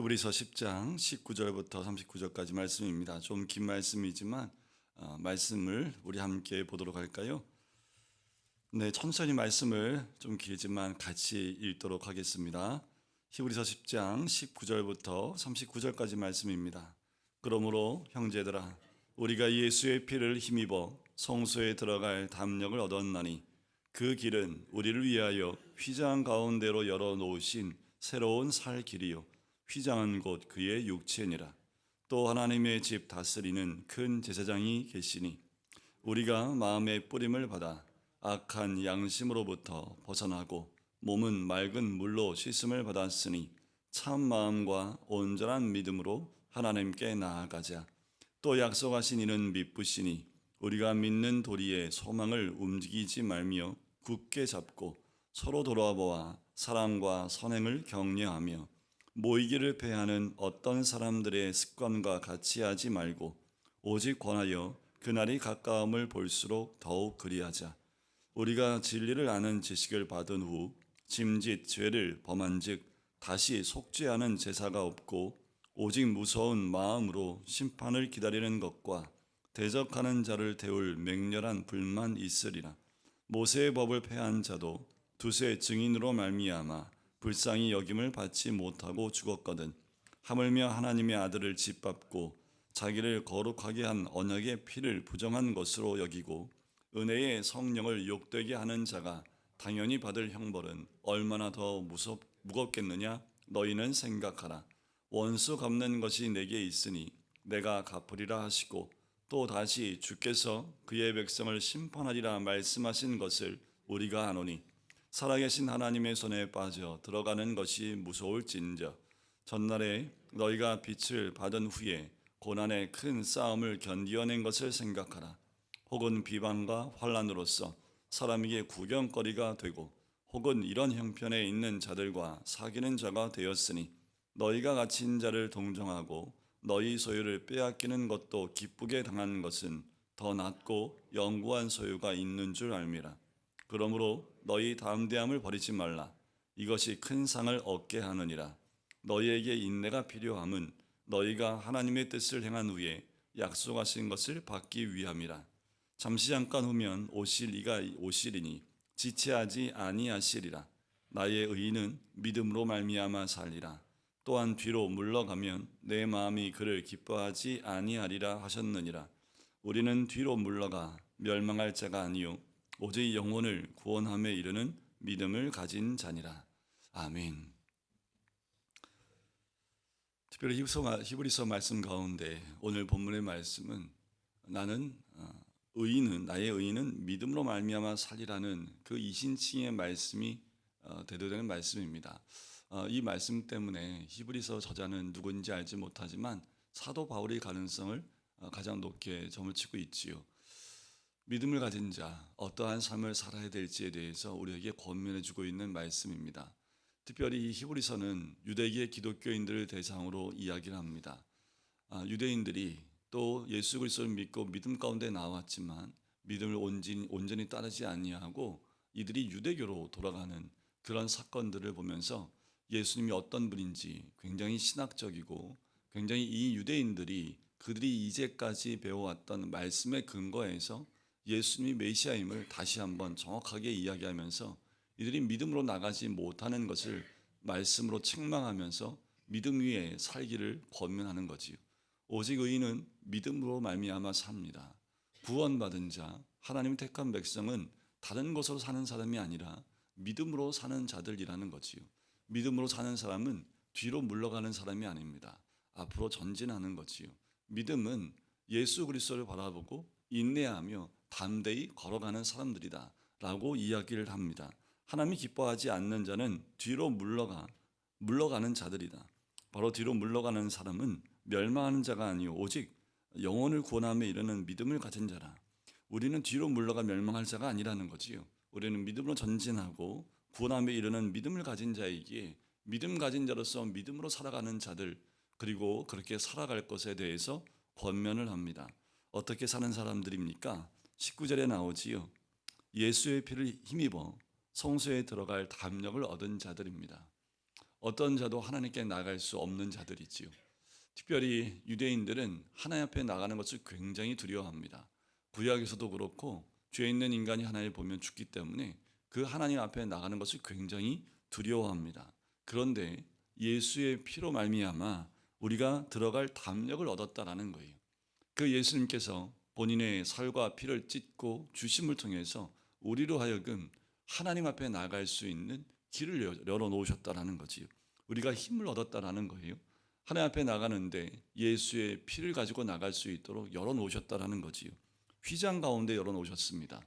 히브리서 10장 19절부터 39절까지 말씀입니다. 좀 긴 말씀이지만 어, 말씀을 우리 함께 보도록 할까요? 네, 천천히 말씀을 좀 길지만 같이 읽도록 하겠습니다. 히브리서 10장 19절부터 39절까지 말씀입니다. 그러므로 형제들아 우리가 예수의 피를 힘입어 성소에 들어갈 담력을 얻었나니 그 길은 우리를 위하여 휘장 가운데로 열어 놓으신 새로운 살 길이요 휘장은 곧 그의 육체니라. 또 하나님의 집 다스리는 큰 제사장이 계시니 우리가 마음의 뿌림을 받아 악한 양심으로부터 벗어나고 몸은 맑은 물로 씻음을 받았으니 참 마음과 온전한 믿음으로 하나님께 나아가자. 또 약속하신 이는 믿으시니 우리가 믿는 도리에 소망을 움직이지 말며 굳게 잡고 서로 돌아보아 사랑과 선행을 격려하며 모이기를 패하는 어떤 사람들의 습관과 같이 하지 말고 오직 권하여 그날이 가까움을 볼수록 더욱 그리하자. 우리가 진리를 아는 지식을 받은 후 짐짓 죄를 범한즉 다시 속죄하는 제사가 없고 오직 무서운 마음으로 심판을 기다리는 것과 대적하는 자를 태울 맹렬한 불만 있으리라. 모세의 법을 폐한 자도 두세 증인으로 말미암아 불쌍히 여김을 받지 못하고 죽었거든. 하물며 하나님의 아들을 짓밟고 자기를 거룩하게 한 언약의 피를 부정한 것으로 여기고 은혜의 성령을 욕되게 하는 자가 당연히 받을 형벌은 얼마나 더 무섭, 무겁겠느냐? 너희는 생각하라. 원수 갚는 것이 내게 있으니 내가 갚으리라 하시고 또 다시 주께서 그의 백성을 심판하리라 말씀하신 것을 우리가 아노니 살아계신 하나님의 손에 빠져 들어가는 것이 무서울진저 전날에 너희가 빛을 받은 후에 고난의 큰 싸움을 견디어낸 것을 생각하라 혹은 비방과 환란으로서 사람에게 구경거리가 되고 혹은 이런 형편에 있는 자들과 사귀는 자가 되었으니 너희가 갇힌 자를 동정하고 너희 소유를 빼앗기는 것도 기쁘게 당한 것은 더 낫고 영구한 소유가 있는 줄 알미라. 그러므로 너희 담대함을 버리지 말라. 이것이 큰 상을 얻게 하느니라. 너희에게 인내가 필요함은 너희가 하나님의 뜻을 행한 후에 약속하신 것을 받기 위함이라. 잠시 잠깐 후면 오실 이가 오시리니 지체하지 아니하시리라. 나의 의인은 믿음으로 말미암아 살리라. 또한 뒤로 물러가면 내 마음이 그를 기뻐하지 아니하리라 하셨느니라. 우리는 뒤로 물러가 멸망할 자가 아니요 오직 영혼을 구원함에 이르는 믿음을 가진 자니라. 아멘. 특별히 히브리서, 말씀 가운데 오늘 본문의 말씀은 나는 어, 의인은 나의 의인은 믿음으로 말미암아 살리라는 그 이신칭의 말씀이 어, 대도되는 말씀입니다. 어, 이 말씀 때문에 히브리서 저자는 누군지 알지 못하지만 사도 바울의 가능성을 가장 높게 점을 치고 있지요. 믿음을 가진 자, 어떠한 삶을 살아야 될지에 대해서 우리에게 권면해 주고 있는 말씀입니다. 특별히 이 히브리서는 유대계 기독교인들을 대상으로 이야기를 합니다. 아, 유대인들이 또 예수 그리스도를 믿고 믿음 가운데 나왔지만 믿음을 온전히, 온전히 따르지 아니하고 이들이 유대교로 돌아가는 그런 사건들을 보면서 예수님이 어떤 분인지 굉장히 신학적이고 굉장히 이 유대인들이 그들이 이제까지 배워왔던 말씀의 근거에서 예수님이 메시아임을 다시 한번 정확하게 이야기하면서 이들이 믿음으로 나가지 못하는 것을 말씀으로 책망하면서 믿음 위에 살기를 권면하는 거지요. 오직 의인은 믿음으로 말미암아 삽니다. 구원받은 자, 하나님 택한 백성은 다른 곳으로 사는 사람이 아니라 믿음으로 사는 자들이라는 거지요. 믿음으로 사는 사람은 뒤로 물러가는 사람이 아닙니다. 앞으로 전진하는 거지요. 믿음은 예수 그리스도를 바라보고 인내하며 담대히 걸어가는 사람들이다. 라고 이야기를 합니다. 하나님이 기뻐하지 않는 자는 뒤로 물러가, 물러가는 자들이다. 바로 뒤로 물러가는 사람은 멸망하는 자가 아니요 오직 영혼을 구원함에 이르는 믿음을 가진 자라. 우리는 뒤로 물러가 멸망할 자가 아니라는 거지요. 우리는 믿음으로 전진하고 구원함에 이르는 믿음을 가진 자이기에 믿음 가진 자로서 믿음으로 살아가는 자들 그리고 그렇게 살아갈 것에 대해서 권면을 합니다. 어떻게 사는 사람들입니까? 19절에 나오지요. 예수의 피를 힘입어 성소에 들어갈 담력을 얻은 자들입니다. 어떤 자도 하나님께 나갈 수 없는 자들이지요. 특별히 유대인들은 하나님 앞에 나가는 것을 굉장히 두려워합니다. 구약에서도 그렇고 죄 있는 인간이 하나님을 보면 죽기 때문에 그 하나님 앞에 나가는 것을 굉장히 두려워합니다. 그런데 예수의 피로 말미암아 우리가 들어갈 담력을 얻었다라는 거예요. 그 예수님께서 본인의 살과 피를 찢고 주심을 통해서 우리로 하여금 하나님 앞에 나갈 수 있는 길을 열어 놓으셨다라는 거지요. 우리가 힘을 얻었다라는 거예요. 하나님 앞에 나가는데 예수의 피를 가지고 나갈 수 있도록 열어 놓으셨다라는 거지요. 휘장 가운데 열어 놓으셨습니다.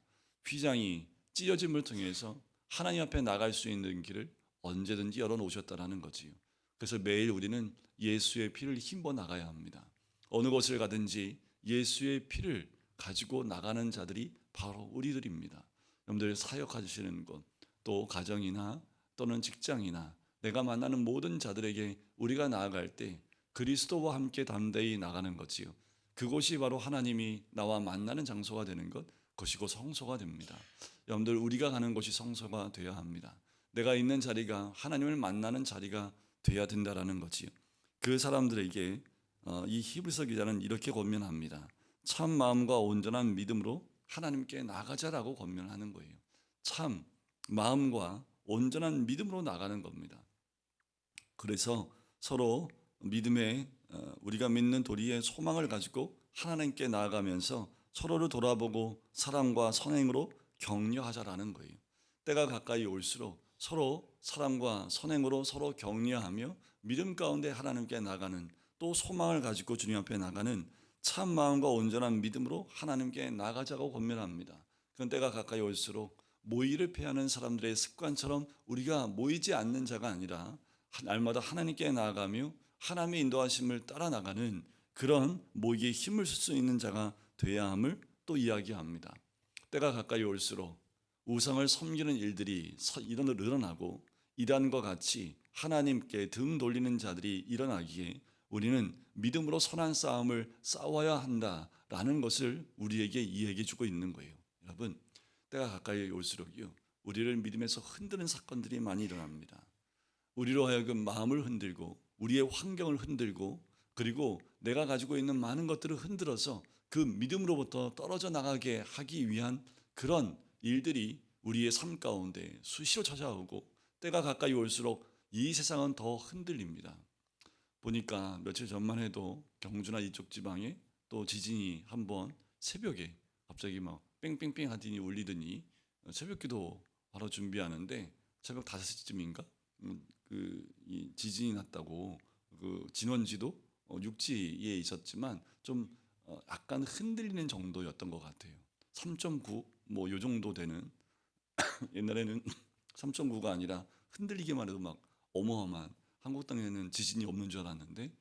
휘장이 찢어짐을 통해서 하나님 앞에 나갈 수 있는 길을 언제든지 열어 놓으셨다라는 거지요. 그래서 매일 우리는 예수의 피를 힘써 나가야 합니다. 어느 곳을 가든지 예수의 피를 가지고 나가는 자들이 바로 우리들입니다. 여러분들 사역하시는 곳, 또 가정이나 또는 직장이나 내가 만나는 모든 자들에게 우리가 나아갈 때 그리스도와 함께 담대히 나가는 거지요. 그곳이 바로 하나님이 나와 만나는 장소가 되는 것, 그것이 곧 성소가 됩니다. 여러분들 우리가 가는 곳이 성소가 되어야 합니다. 내가 있는 자리가 하나님을 만나는 자리가 돼야 된다라는 거지요. 그 사람들에게 어, 이 히브리서 기자는 이렇게 권면합니다. 참 마음과 온전한 믿음으로 하나님께 나가자라고 권면하는 거예요. 참 마음과 온전한 믿음으로 나가는 겁니다. 그래서 서로 믿음의 어, 우리가 믿는 도리의 소망을 가지고 하나님께 나아가면서 서로를 돌아보고 사랑과 선행으로 격려하자라는 거예요. 때가 가까이 올수록 서로 사랑과 선행으로 서로 격려하며 믿음 가운데 하나님께 나가는 또 소망을 가지고 주님 앞에 나가는 참 마음과 온전한 믿음으로 하나님께 나가자고 권면합니다. 그런 때가 가까이 올수록 모이를 패하는 사람들의 습관처럼 우리가 모이지 않는 자가 아니라 날마다 하나님께 나아가며 하나님의 인도하심을 따라 나가는 그런 모이에 힘을 쓸 수 있는 자가 되어야 함을 또 이야기합니다. 때가 가까이 올수록 우상을 섬기는 일들이 일어나고 이단과 같이 하나님께 등 돌리는 자들이 일어나기에 우리는 믿음으로 선한 싸움을 싸워야 한다라는 것을 우리에게 이야기해 주고 있는 거예요. 여러분, 때가 가까이 올수록요. 우리를 믿음에서 흔드는 사건들이 많이 일어납니다. 우리로 하여금 마음을 흔들고 우리의 환경을 흔들고 그리고 내가 가지고 있는 많은 것들을 흔들어서 그 믿음으로부터 떨어져 나가게 하기 위한 그런 일들이 우리의 삶 가운데 수시로 찾아오고 때가 가까이 올수록 이 세상은 더 흔들립니다. 보니까 며칠 전만 해도 경주나 이쪽 지방에 또 지진이 한번 새벽에 갑자기 막 뺑뺑뺑 하더니 울리더니 새벽 기도 바로 준비하는데 새벽 5시쯤인가 그이 지진이 났다고 그 진원지도 어, 육지에 있었지만 좀 어, 약간 흔들리는 정도였던 것 같아요. 3.9 뭐 요 정도 되는 옛날에는 3.9가 아니라 흔들리기만 해도 막 어마어마한 한국 땅에는 지진이 없는 줄 알았는데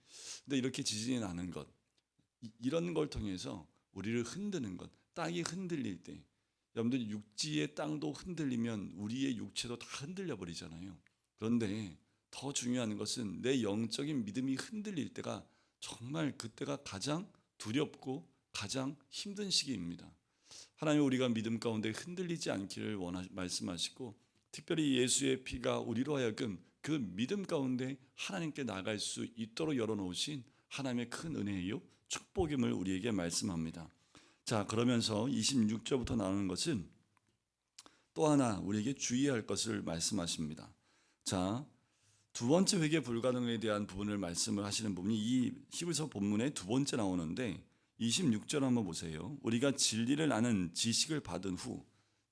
근데 이렇게 지진이 나는 것 이- 이런 걸 통해서 우리를 흔드는 것 땅이 흔들릴 때 여러분들 육지의 땅도 흔들리면 우리의 육체도 다 흔들려 버리잖아요. 그런데 더 중요한 것은 내 영적인 믿음이 흔들릴 때가 정말 그때가 가장 두렵고 가장 힘든 시기입니다. 하나님 우리가 믿음 가운데 흔들리지 않기를 원하 말씀하시고 특별히 예수의 피가 우리로 하여금 그 믿음 가운데 하나님께 나갈 수 있도록 열어놓으신 하나님의 큰 은혜요 축복임을 우리에게 말씀합니다. 자 그러면서 26절부터 나오는 것은 또 하나 우리에게 주의할 것을 말씀하십니다. 자, 두 번째 회개 불가능에 대한 부분을 말씀을 하시는 부분이 이 히브리서 본문의 두 번째 나오는데 26절 한번 보세요. 우리가 진리를 아는 지식을 받은 후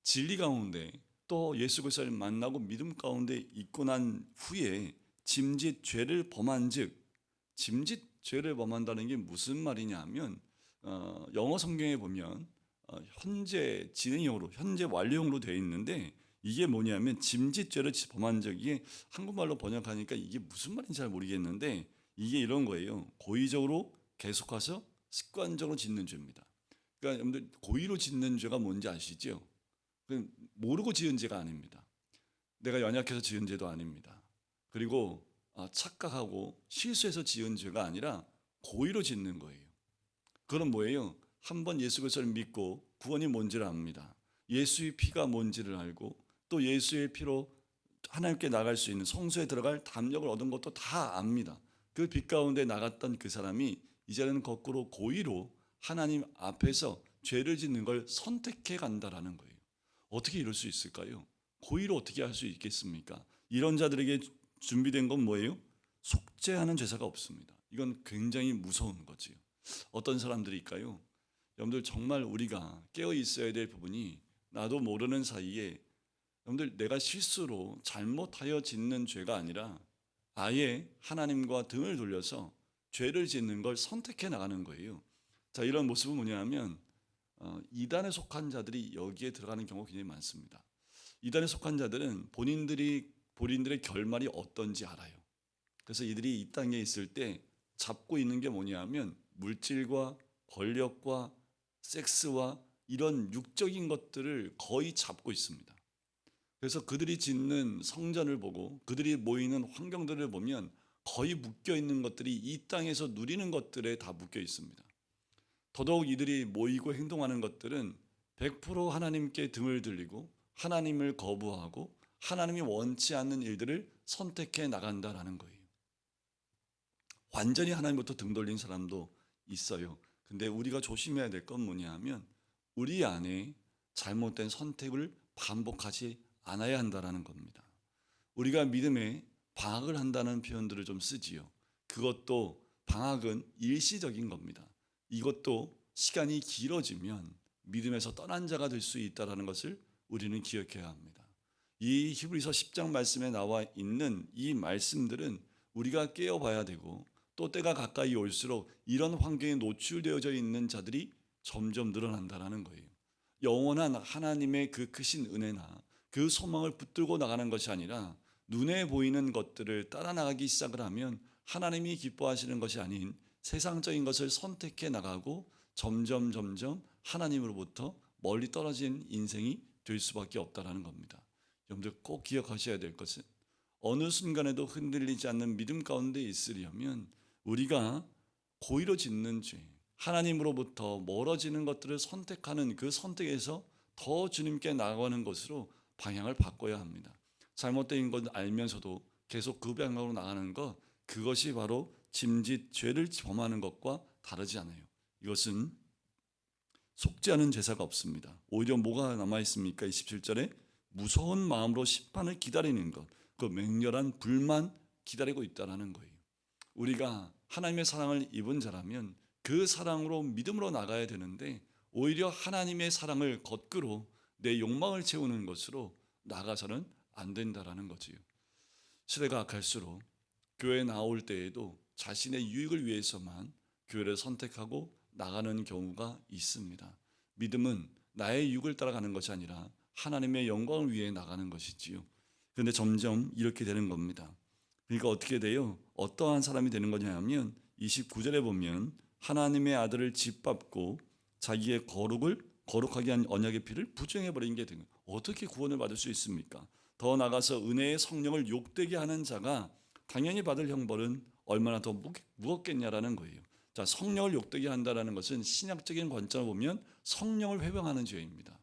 진리 가운데 또 예수 그리스도를 만나고 믿음 가운데 있고 난 후에 짐짓 죄를 범한즉 짐짓 죄를 범한다는 게 무슨 말이냐면 어, 영어 성경에 보면 어, 현재 진행형으로 현재 완료형으로 되어 있는데 이게 뭐냐면 짐짓죄를 범한 적이 한국말로 번역하니까 이게 무슨 말인지 잘 모르겠는데 이게 이런 거예요. 고의적으로 계속해서 습관적으로 짓는 죄입니다. 그러니까 여러분들 고의로 짓는 죄가 뭔지 아시죠? 그 모르고 지은 죄가 아닙니다. 내가 연약해서 지은 죄도 아닙니다. 그리고 아, 착각하고 실수해서 지은 죄가 아니라 고의로 짓는 거예요. 그건 뭐예요? 한번 예수 그리스도를 믿고 구원이 뭔지를 압니다. 예수의 피가 뭔지를 알고 또 예수의 피로 하나님께 나갈 수 있는 성소에 들어갈 담력을 얻은 것도 다 압니다. 그 빛 가운데 나갔던 그 사람이 이제는 거꾸로 고의로 하나님 앞에서 죄를 짓는 걸 선택해 간다라는 거예요. 어떻게 이럴 수 있을까요? 고의로 어떻게 할 수 있겠습니까? 이런 자들에게 준비된 건 뭐예요? 속죄하는 제사가 없습니다. 이건 굉장히 무서운 거지요. 어떤 사람들일까요? 여러분들 정말 우리가 깨어 있어야 될 부분이 나도 모르는 사이에 여러분들 내가 실수로 잘못하여 짓는 죄가 아니라 아예 하나님과 등을 돌려서 죄를 짓는 걸 선택해 나가는 거예요. 자 이런 모습은 뭐냐면 어, 이단에 속한 자들이 여기에 들어가는 경우가 굉장히 많습니다. 이단에 속한 자들은 본인들이 본인들의 결말이 어떤지 알아요. 그래서 이들이 이 땅에 있을 때 잡고 있는 게 뭐냐면 물질과 권력과 섹스와 이런 육적인 것들을 거의 잡고 있습니다. 그래서 그들이 짓는 성전을 보고 그들이 모이는 환경들을 보면 거의 묶여 있는 것들이 이 땅에서 누리는 것들에 다 묶여 있습니다. 더더욱 이들이 모이고 행동하는 것들은 100% 하나님께 등을 들리고 하나님을 거부하고 하나님이 원치 않는 일들을 선택해 나간다라는 거예요. 완전히 하나님부터 등 돌린 사람도 있어요. 근데 우리가 조심해야 될 건 뭐냐 하면 우리 안에 잘못된 선택을 반복하지 않아야 한다라는 겁니다. 우리가 믿음에 방학을 한다는 표현들을 좀 쓰지요. 그것도 방학은 일시적인 겁니다. 이것도 시간이 길어지면 믿음에서 떠난 자가 될 수 있다라는 것을 우리는 기억해야 합니다. 이 히브리서 10장 말씀에 나와 있는 이 말씀들은 우리가 깨어 봐야 되고 또 때가 가까이 올수록 이런 환경에 노출되어져 있는 자들이 점점 늘어난다라는 거예요. 영원한 하나님의 그 크신 은혜나 그 소망을 붙들고 나가는 것이 아니라 눈에 보이는 것들을 따라 나가기 시작을 하면 하나님이 기뻐하시는 것이 아닌 세상적인 것을 선택해 나가고 점점 점점 하나님으로부터 멀리 떨어진 인생이 될 수밖에 없다라는 겁니다. 여러분들 꼭 기억하셔야 될 것은 어느 순간에도 흔들리지 않는 믿음 가운데 있으려면 우리가 고의로 짓는 죄, 하나님으로부터 멀어지는 것들을 선택하는 그 선택에서 더 주님께 나아가는 것으로 방향을 바꿔야 합니다. 잘못된 것 알면서도 계속 그 방향으로 나가는 것 그것이 바로 짐짓 죄를 범하는 것과 다르지 않아요. 이것은 속죄하는 제사가 없습니다. 오히려 뭐가 남아 있습니까? 27절에 무서운 마음으로 심판을 기다리는 것, 그 맹렬한 불만 기다리고 있다라는 거예요. 우리가 하나님의 사랑을 입은 자라면 그 사랑으로 믿음으로 나가야 되는데 오히려 하나님의 사랑을 거꾸로 내 욕망을 채우는 것으로 나가서는 안 된다라는 거지요. 시대가 갈수록 교회 나올 때에도 자신의 유익을 위해서만 교회를 선택하고 나가는 경우가 있습니다. 믿음은 나의 유익을 따라가는 것이 아니라 하나님의 영광을 위해 나가는 것이지요. 그런데 점점 이렇게 되는 겁니다. 그러니까 어떻게 돼요? 어떠한 사람이 되는 거냐 하면 29절에 보면 하나님의 아들을 짓밟고 자기의 거룩을 거룩하게 한 언약의 피를 부정해 버린 게 되는 어떻게 구원을 받을 수 있습니까? 더 나가서 은혜의 성령을 욕되게 하는 자가 당연히 받을 형벌은 얼마나 더 무겁겠냐라는 거예요. 자, 성령을 욕되게 한다라는 것은 신약적인 관점을 보면 성령을 회방하는 죄입니다.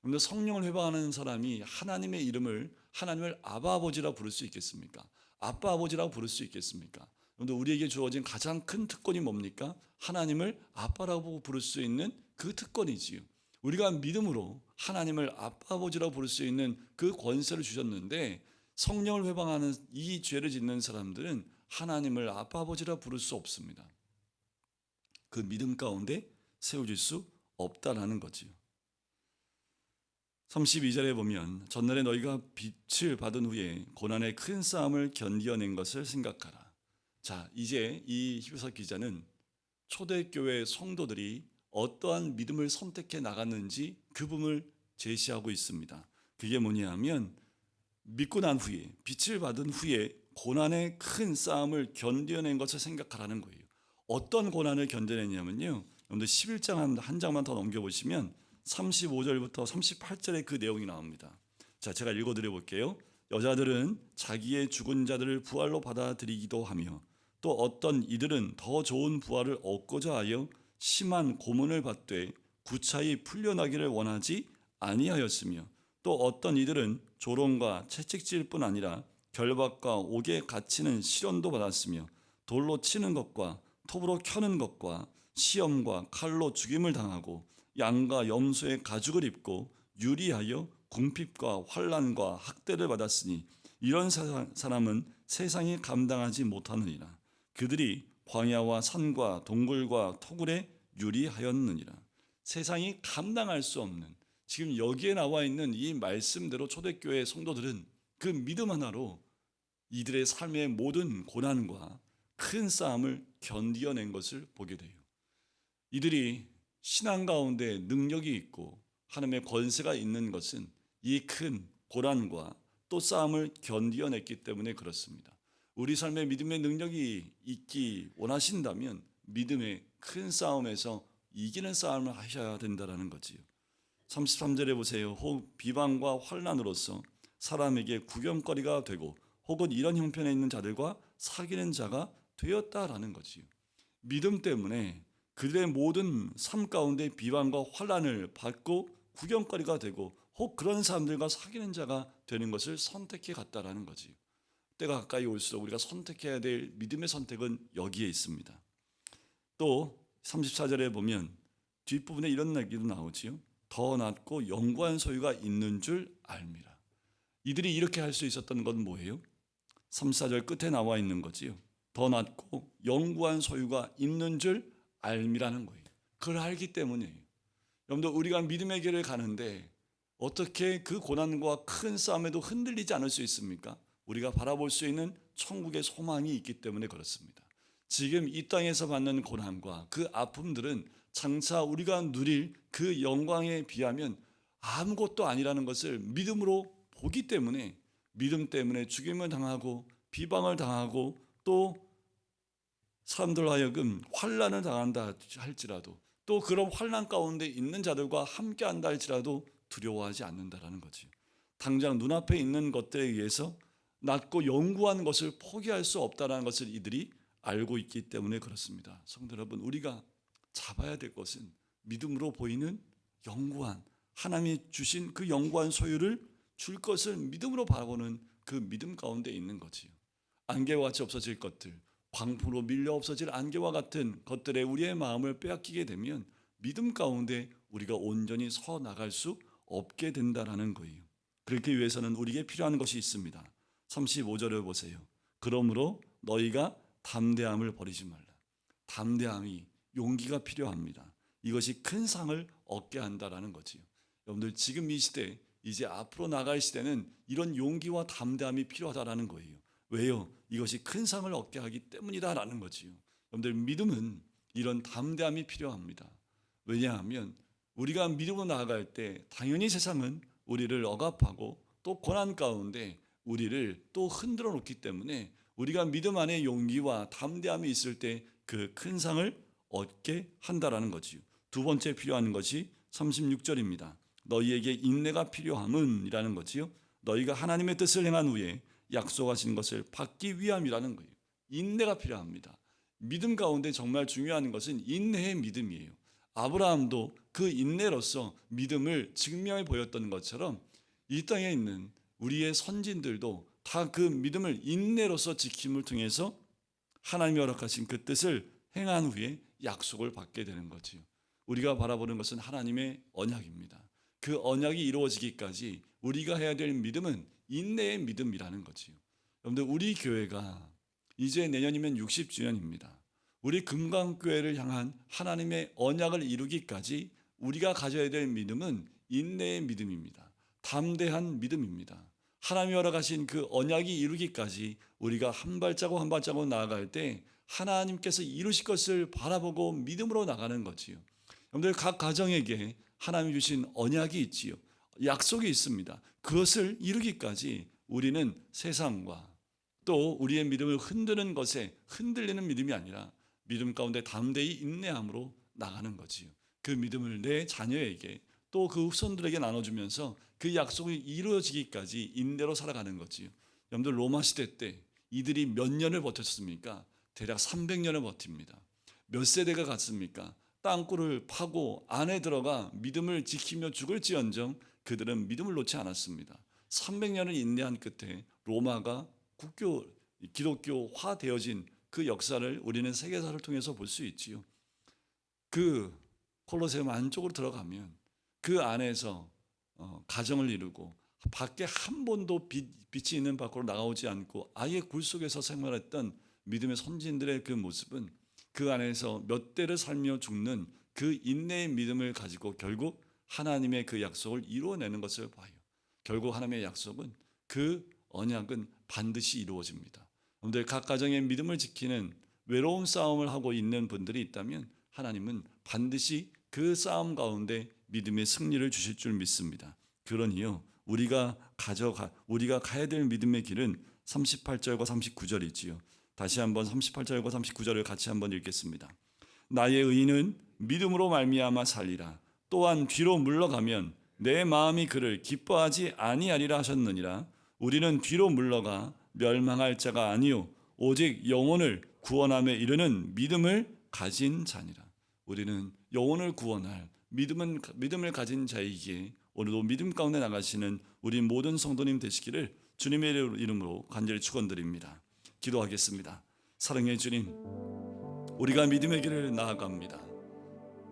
그런데 성령을 회방하는 사람이 하나님의 이름을 하나님을 아바 아버지라 부를 수 있겠습니까? 아빠 아버지라고 부를 수 있겠습니까? 그런데 우리에게 주어진 가장 큰 특권이 뭡니까? 하나님을 아빠라고 부를 수 있는 그 특권이지요. 우리가 믿음으로 하나님을 아빠 아버지라고 부를 수 있는 그 권세를 주셨는데 성령을 회방하는 이 죄를 짓는 사람들은 하나님을 아빠 아버지라 부를 수 없습니다. 그 믿음 가운데 세워질 수 없다라는 거지요. 32절에 보면 전날에 너희가 빛을 받은 후에 고난의 큰 싸움을 견디어낸 것을 생각하라. 자, 이제 이 히브리서 기자는 초대교회 성도들이 어떠한 믿음을 선택해 나갔는지 그 부분을 제시하고 있습니다. 그게 뭐냐면 믿고 난 후에 빛을 받은 후에 고난의 큰 싸움을 견뎌낸 것을 생각하라는 거예요. 어떤 고난을 견뎌냈냐면요. 여러분들 11장 한, 한 장만 더 넘겨보시면 35절부터 38절에 그 내용이 나옵니다. 자, 제가 읽어드려 볼게요. 여자들은 자기의 죽은 자들을 부활로 받아들이기도 하며 또 어떤 이들은 더 좋은 부활을 얻고자 하여 심한 고문을 받되 구차히 풀려나기를 원하지 아니하였으며 또 어떤 이들은 조롱과 채찍질 뿐 아니라 결박과 옥에 갇히는 시련도 받았으며 돌로 치는 것과 톱으로 켜는 것과 시험과 칼로 죽임을 당하고 양과 염소의 가죽을 입고 유리하여 궁핍과 환란과 학대를 받았으니 이런 사- 사람은 세상이 감당하지 못하느니라. 그들이 광야와 산과 동굴과 토굴에 유리하였느니라. 세상이 감당할 수 없는 지금 여기에 나와 있는 이 말씀대로 초대교회 성도들은 그 믿음 하나로 이들의 삶의 모든 고난과 큰 싸움을 견디어낸 것을 보게 돼요. 이들이 신앙 가운데 능력이 있고 하나님의 권세가 있는 것은 이 큰 고난과 또 싸움을 견디어냈기 때문에 그렇습니다. 우리 삶에 믿음의 능력이 있기 원하신다면 믿음의 큰 싸움에서 이기는 싸움을 하셔야 된다라는 거지요. 33절에 보세요. 혹 비방과 환란으로서 사람에게 구경거리가 되고 혹은 이런 형편에 있는 자들과 사귀는 자가 되었다라는 거지요. 믿음 때문에 그들의 모든 삶 가운데 비방과 환란을 받고 구경거리가 되고 혹 그런 사람들과 사귀는 자가 되는 것을 선택해 갔다라는 거지요. 때가 가까이 올수록 우리가 선택해야 될 믿음의 선택은 여기에 있습니다. 또 34절에 보면 뒷부분에 이런 얘기도 나오지요. 더 낫고 영구한 소유가 있는 줄 알미라. 이들이 이렇게 할 수 있었던 건 뭐예요? 34절 끝에 나와 있는 거지요. 더 낫고 영구한 소유가 있는 줄 알미라는 거예요. 그걸 알기 때문이에요. 여러분들 우리가 믿음의 길을 가는데 어떻게 그 고난과 큰 싸움에도 흔들리지 않을 수 있습니까? 우리가 바라볼 수 있는 천국의 소망이 있기 때문에 그렇습니다. 지금 이 땅에서 받는 고난과 그 아픔들은 장차 우리가 누릴 그 영광에 비하면 아무것도 아니라는 것을 믿음으로 보기 때문에 믿음 때문에 죽임을 당하고 비방을 당하고 또 사람들 하여금 환란을 당한다 할지라도 또 그런 환란 가운데 있는 자들과 함께 한다 할지라도 두려워하지 않는다라는 거지. 당장 눈앞에 있는 것들에 의해서 낮고 영구한 것을 포기할 수 없다라는 것을 이들이 알고 있기 때문에 그렇습니다. 성도 여러분, 우리가 잡아야 될 것은 믿음으로 보이는 영구한 하나님이 주신 그 영구한 소유를 줄 것을 믿음으로 바라보는 그 믿음 가운데 있는 거지요. 안개와 같이 없어질 것들, 광풍으로 밀려 없어질 안개와 같은 것들에 우리의 마음을 빼앗기게 되면 믿음 가운데 우리가 온전히 서 나갈 수 없게 된다라는 거예요. 그렇기 위해서는 우리에게 필요한 것이 있습니다. 35절을 보세요. 그러므로 너희가 담대함을 버리지 말라. 담대함이 용기가 필요합니다. 이것이 큰 상을 얻게 한다라는 거지요. 여러분들 지금 이 시대 이제 앞으로 나갈 시대는 이런 용기와 담대함이 필요하다라는 거예요. 왜요? 이것이 큰 상을 얻게 하기 때문이다라는 거지요. 여러분들 믿음은 이런 담대함이 필요합니다. 왜냐하면 우리가 믿음으로 나아갈 때 당연히 세상은 우리를 억압하고 또 고난 가운데 우리를 또 흔들어 놓기 때문에 우리가 믿음 안에 용기와 담대함이 있을 때 그 큰 상을 얻게 한다라는 거지요. 두 번째 필요한 것이 36절입니다. 너희에게 인내가 필요함은이라는 거지요. 너희가 하나님의 뜻을 행한 후에 약속하신 것을 받기 위함이라는 거예요. 인내가 필요합니다. 믿음 가운데 정말 중요한 것은 인내의 믿음이에요. 아브라함도 그 인내로서 믿음을 증명해 보였던 것처럼 이 땅에 있는 우리의 선진들도 다 그 믿음을 인내로서 지킴을 통해서 하나님이 허락하신 그 뜻을 행한 후에 약속을 받게 되는 거지요. 우리가 바라보는 것은 하나님의 언약입니다. 그 언약이 이루어지기까지 우리가 해야 될 믿음은 인내의 믿음이라는 거지요. 여러분들 우리 교회가 이제 내년이면 60주년입니다. 우리 금강교회를 향한 하나님의 언약을 이루기까지 우리가 가져야 될 믿음은 인내의 믿음입니다. 담대한 믿음입니다. 하나님이 허락하신 그 언약이 이루기까지 우리가 한 발자국 한 발자국 나아갈 때 하나님께서 이루실 것을 바라보고 믿음으로 나가는 거지요. 여러분들 각 가정에게 하나님이 주신 언약이 있지요. 약속이 있습니다. 그것을 이루기까지 우리는 세상과 또 우리의 믿음을 흔드는 것에 흔들리는 믿음이 아니라 믿음 가운데 담대히 인내함으로 나가는 거지요. 그 믿음을 내 자녀에게 또 그 후손들에게 나눠주면서 그 약속이 이루어지기까지 인내로 살아가는 거지요. 여러분들 로마 시대 때 이들이 몇 년을 버텼습니까? 대략 300년을 버팁니다. 몇 세대가 갔습니까? 땅굴을 파고 안에 들어가 믿음을 지키며 죽을지언정 그들은 믿음을 놓지 않았습니다. 300년을 인내한 끝에 로마가 국교 기독교화 되어진 그 역사를 우리는 세계사를 통해서 볼 수 있지요. 그 콜로세움 안쪽으로 들어가면 그 안에서 어, 가정을 이루고 밖에 한 번도 빛, 빛이 있는 밖으로 나오지 않고 아예 굴 속에서 생활했던 믿음의 선진들의 그 모습은 그 안에서 몇 대를 살며 죽는 그 인내의 믿음을 가지고 결국 하나님의 그 약속을 이루어내는 것을 봐요. 결국 하나님의 약속은 그 언약은 반드시 이루어집니다. 여러분들 각 가정의 믿음을 지키는 외로운 싸움을 하고 있는 분들이 있다면 하나님은 반드시 그 싸움 가운데 믿음의 승리를 주실 줄 믿습니다. 그러니요 우리가 가져가 우리가 가야 될 믿음의 길은 38절과 39절이지요. 다시 한번 38절과 39절을 같이 한번 읽겠습니다. 나의 의인은 믿음으로 말미암아 살리라. 또한 뒤로 물러가면 내 마음이 그를 기뻐하지 아니하리라 하셨느니라. 우리는 뒤로 물러가 멸망할 자가 아니요 오직 영혼을 구원함에 이르는 믿음을 가진 자니라. 우리는 영혼을 구원할 믿음은 믿음을 가진 자이기에 오늘도 믿음 가운데 나가시는 우리 모든 성도님 되시기를 주님의 이름으로 간절히 축원드립니다. 기도하겠습니다. 사랑의 주님, 우리가 믿음의 길을 나아갑니다.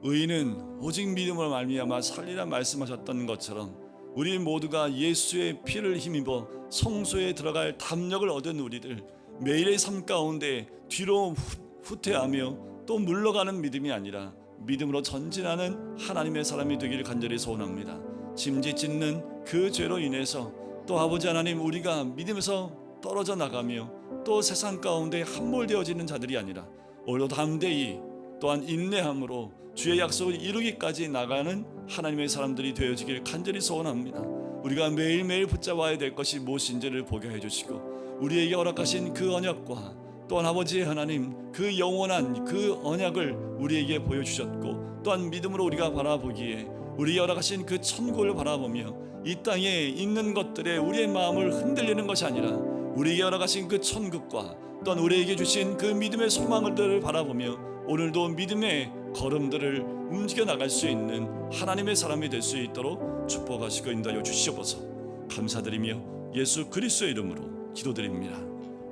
의인은 오직 믿음으로 말미암아 살리라 말씀하셨던 것처럼 우리 모두가 예수의 피를 힘입어 성소에 들어갈 담력을 얻은 우리들 매일의 삶 가운데 뒤로 후- 후퇴하며 또 물러가는 믿음이 아니라 믿음으로 전진하는 하나님의 사람이 되기를 간절히 소원합니다. 짐짓 짓는 그 죄로 인해서 또 아버지 하나님 우리가 믿음에서 떨어져 나가며 또 세상 가운데 함몰되어지는 자들이 아니라 오히려 담대히 또한 인내함으로 주의 약속을 이루기까지 나가는 하나님의 사람들이 되어지길 간절히 소원합니다. 우리가 매일매일 붙잡아야 될 것이 무엇인지를 보게 해주시고 우리에게 허락하신 그 언약과 또한 아버지 하나님 그 영원한 그 언약을 우리에게 보여주셨고 또한 믿음으로 우리가 바라보기에 우리에게 허락하신 그 천국을 바라보며 이 땅에 있는 것들에 우리의 마음을 흔들리는 것이 아니라 우리에게 허락하신 그 천국과 또한 우리에게 주신 그 믿음의 소망들을 바라보며 오늘도 믿음의 걸음들을 움직여 나갈 수 있는 하나님의 사람이 될 수 있도록 축복하시고 인도하여 주시옵소서. 감사드리며 예수 그리스도의 이름으로 기도드립니다.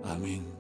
아멘